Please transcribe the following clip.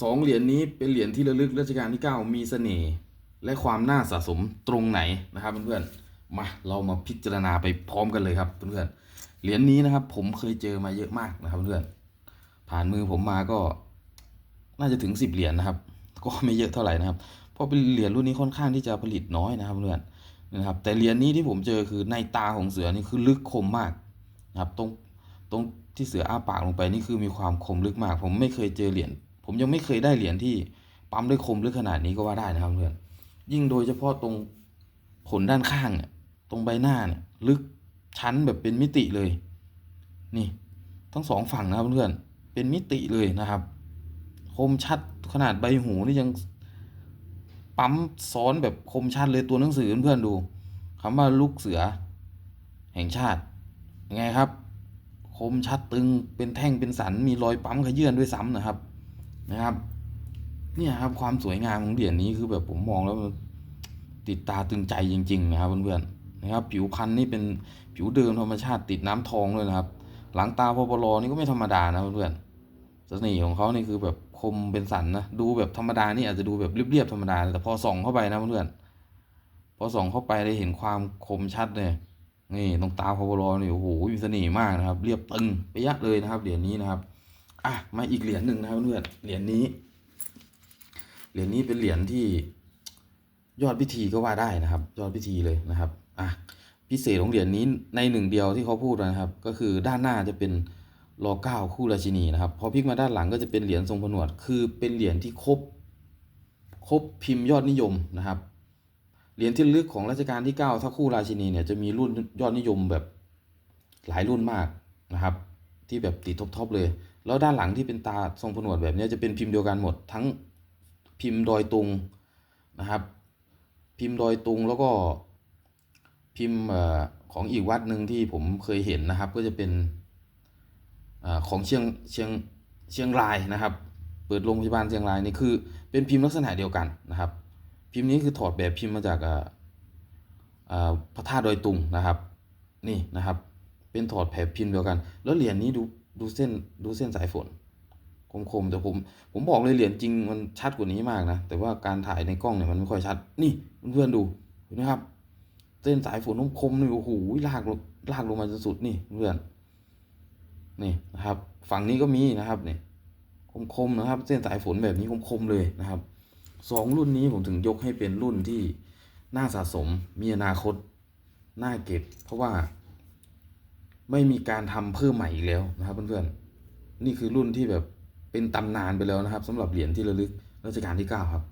สองเหรียญนี้เป็นเหรียญที่ระลึกรัชกาลที่ 9 มีเสน่ห์และความน่าสะสมตรงไหนนะครับเพื่อนๆมาเรามาพิจารณาไปพร้อมกันเลยครับเพื่อนๆเหรียญนี้นะครับ ผมเคยเจอมาเยอะมากนะครับเพื่อนๆผ่านมือผมมาก็น่าจะถึงสิบเหรียญนะครับ ก็ไม่เยอะเท่าไหร่นะครับ เพราะเป็นเหรียญรุ่นนี้ค่อนข้างที่จะผลิตน้อยนะครับเพื่อนนะครับแต่เหรียญนี้ที่ผมเจอคือในตาของเสือนี่คือลึกคมมากนะครับตรงตรงที่เสืออ้าปากลงไปนี่คือมีความคมลึกมาก ผมไม่เคยเจอเหรียญ ผมยังไม่เคยได้เหรียญที่ปั๊มด้วยคมลึกขนาดนี้ก็ว่าได้นะครับเพื่อนยิ่งโดยเฉพาะตรงขนด้านข้างเนี่ยตรงใบหน้าเนี่ยลึกชั้นแบบเป็นมิติเลย นี่ทั้งสองฝั่งนะครับเพื่อนเป็นมิติเลยนะครับ คมชัดขนาดใบหูนี่ยังปั๊มซ้อนแบบคมชัดเลยตัวหนังสือเพื่อนๆดูคำว่าลูกเสือ แห่งชาติยังไงครับ คมชัดตึงเป็นแท่งเป็นสันมีรอยปั๊มขยื่นด้วยซ้ำนะครับ นะครับ เนี่ยครับความสวยงามของเหรียญนี้คือแบบผมมองแล้วมันติดตาตึงใจจริง ๆ นะครับเพื่อนๆนะครับ ผิวพันธุ์นี่เป็นผิวเดิมธรรมชาติติดน้ำทองด้วยนะครับ หลังตาพปลนี่ก็ไม่ธรรมดานะเพื่อนๆเสน่ห์ของเขานี่คือแบบคมเป็นสันนะดูแบบธรรมดานี่อาจจะดูแบบเรียบๆธรรมดาแต่พอส่องเข้าไปนะเพื่อนๆพอส่องเข้าไปได้เห็นความคมชัดเลยนี่ตรงตาพปลนี่โอ้โหมีเสน่ห์มากนะครับ เรียบตึงไปยะเลยนะครับเหรียญนี้นะครับ อะมาอีกเหรียญหนึ่งนะครับเพื่อนเหรียญนี้ เหรียญนี้เป็นเหรียญที่ยอดพิธีก็ว่าได้นะครับ ยอดพิธีเลยนะครับอะพิเศษของเหรียญนี้ในหนึ่งเดียวที่เขาพูดนะครับ ก็คือด้านหน้าจะเป็นรอเก้าคู่ราชินีนะครับพอพลิกมาด้านหลังก็จะเป็นเหรียญทรงผนวด คือเป็นเหรียญที่ครบครบพิมพ์ยอดนิยมนะครับเหรียญที่ลึกของรัชกาลที่ 9 ถ้าคู่ราชินีเนี่ยจะมีรุ่นยอดนิยมแบบหลายรุ่นมากนะครับ ที่แบบติดท็อปๆเลย แล้วด้านหลังที่เป็นตาทรงผนวดแบบนี้จะเป็นพิมพ์เดียวกันหมด ทั้งพิมพ์ดอยตุงนะครับ พิมพ์ดอยตุงแล้วก็พิมพ์ของอีกวัดหนึ่งที่ผมเคยเห็นนะครับ ก็จะเป็นอของเชียงเชียงเชียงรายนะครับ เปิดโรงพยาบาลเชียงรายนี่คือ เป็นพิมพ์ลักษณะเดียวกันนะครับ พิมพ์นี้คือถอดแบบพิมพ์มาจากอ่าอ่าพระธาตุดอยตุงนะครับ นี่นะครับ เป็นถอดแบบพิมพ์เดียวกัน แล้วเหรียญนี้ดู ดูเส้นดูเส้นสายฝนคมๆแต่ผมผมบอกเลยเหรียญจริงมันชัดกว่านี้มากนะแต่ว่าการถ่ายในกล้องเนี่ยมันไม่ค่อยชัด นี่เพื่อนๆดูเห็นไหมครับ เส้นสายฝนคมๆนี่โอ้โหลากลงลากลงมาจนสุดนี่เพื่อนนี่นะครับ ฝั่งนี้ก็มีนะครับเนี่ยคมๆนะครับ เส้นสายฝนแบบนี้คมๆเลยนะครับสองรุ่นนี้ผมถึงยกให้เป็นรุ่นที่น่าสะสมมีอนาคตน่าเก็บ เพราะว่า ไม่มีการทำเพิ่มใหม่อีกแล้วนะครับเพื่อนๆนี่คือรุ่นที่แบบเป็นตำนานไปแล้วนะครับสำหรับเหรียญที่ระลึกรัชกาลที่ 9 ครับ